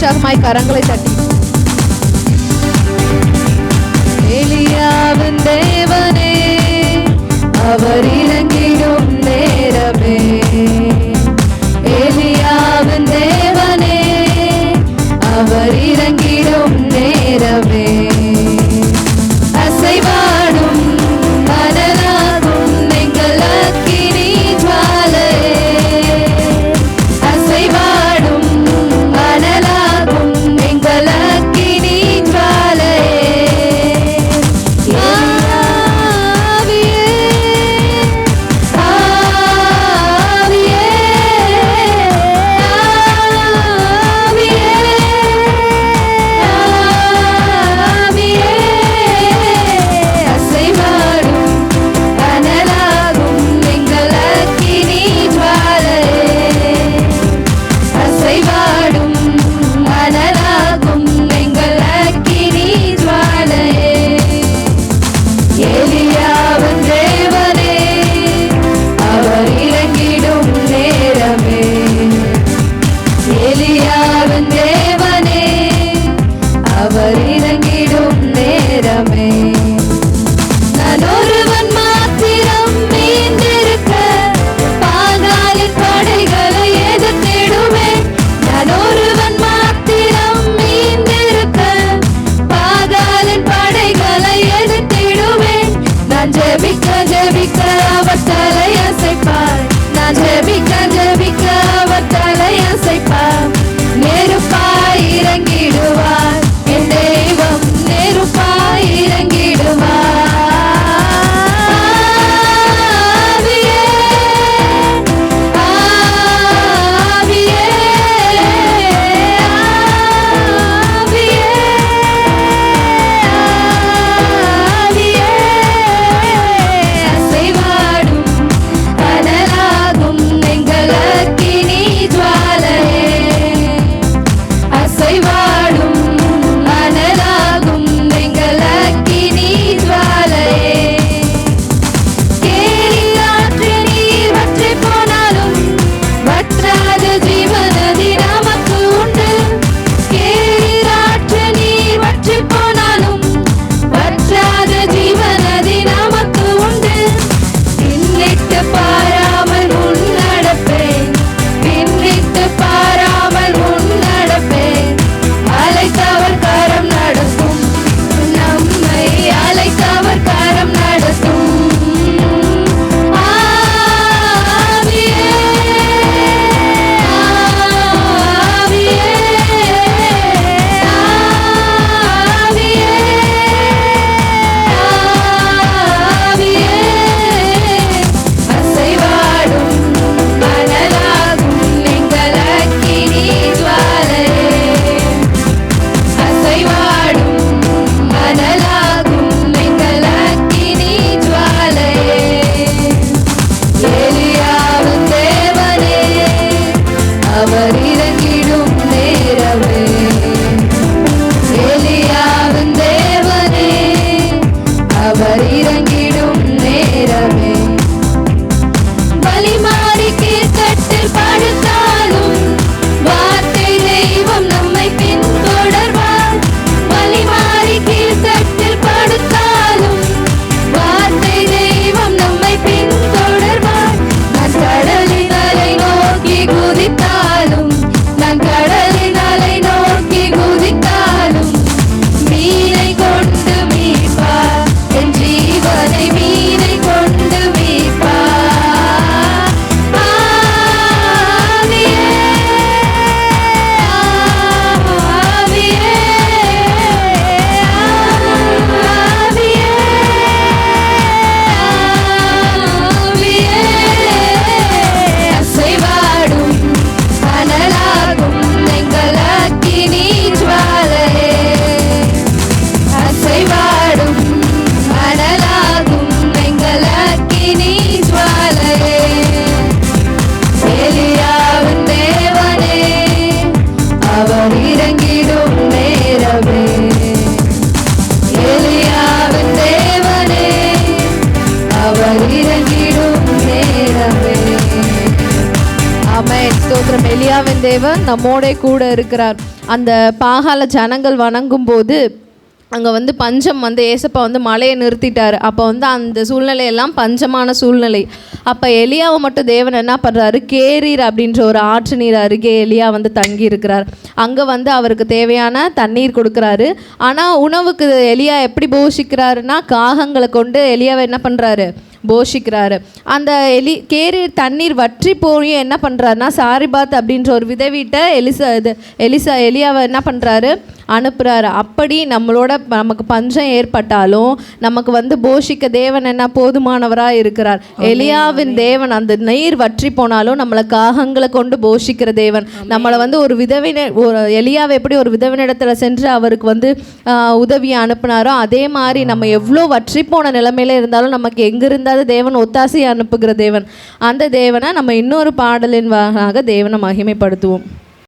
உற்சாகமாய் கரங்களை தட்டி. எலியாவின் தேவனே அவர் இறங்கிடும் நேரமே. எலியாவின் தேவனே அவர் இறங்கிடும் நேரமே. கர்த்தாவின் தேவனே அவர் இறங்கிடும் நேரமே. நான் ஒருவன் மாத்திரம் மீந்திருக்க பாதாளி படைகளை எதிர்த்திடுமே. நான் ஒருவன் மாத்திரம் மீந்திருக்க பாதாளி படைகளை எதிர்த்திடுமே. நான் ஜெபிக்க ஜெபிக்க அவர் தலையசைப்பார் நான் ஜெபிக்க ஜெபிக்க அவர் தலையசைப்பார் beautify தேவன் நம்மோட கூட இருக்கிறார். அந்த பாகால ஜனங்கள் வணங்கும் போது அங்கே வந்து பஞ்சம் வந்து ஏசப்பா வந்து மழையை நிறுத்திட்டார். அப்போ வந்து அந்த சூழ்நிலையெல்லாம் பஞ்சமான சூழ்நிலை. அப்போ எலியாவை மட்டும் தேவன் என்ன பண்ணுறாரு கேரீர் அப்படின்ற ஒரு ஆற்று நீர் அருகே எலியா வந்து தங்கி இருக்கிறார். அங்கே வந்து அவருக்கு தேவையான தண்ணீர் கொடுக்குறாரு. ஆனால் உணவுக்கு எலியா எப்படி போஷிக்கிறாருன்னா காகங்களை கொண்டு எலியாவை என்ன பண்ணுறாரு போஷிக்கிறாரு. அந்த எலி கேரி தண்ணீர் வற்றி போய் என்ன பண்ணுறாருனா சாரிபாத் அப்படின்ற ஒரு விதவிட்ட எலிசா இது எலிசா எலியாவை என்ன பண்ணுறாரு அனுப்புகிறாரு அப்படி நம்மளோட நமக்கு பஞ்சம் ஏற்பட்டாலும் நமக்கு வந்து போஷிக்க தேவன் என்ன போதுமானவராக இருக்கிறார். எலியாவின் தேவன் அந்த நீர் வற்றி போனாலும் நம்மளை காகங்களை கொண்டு போஷிக்கிற தேவன். நம்மளை வந்து ஒரு விதவின ஒரு எலியாவை எப்படி ஒரு விதவினிடத்துல சென்று அவருக்கு வந்து உதவியை அனுப்புனாரோ அதே மாதிரி நம்ம எவ்வளோ வற்றி போன நிலைமையில இருந்தாலும் நமக்கு எங்க இருந்தாலும் தேவன் ஒத்தாசையை அனுப்புகிற தேவன். அந்த தேவனை நம்ம இன்னொரு பாடலின் வாக தேவனை மகிமைப்படுத்துவோம்.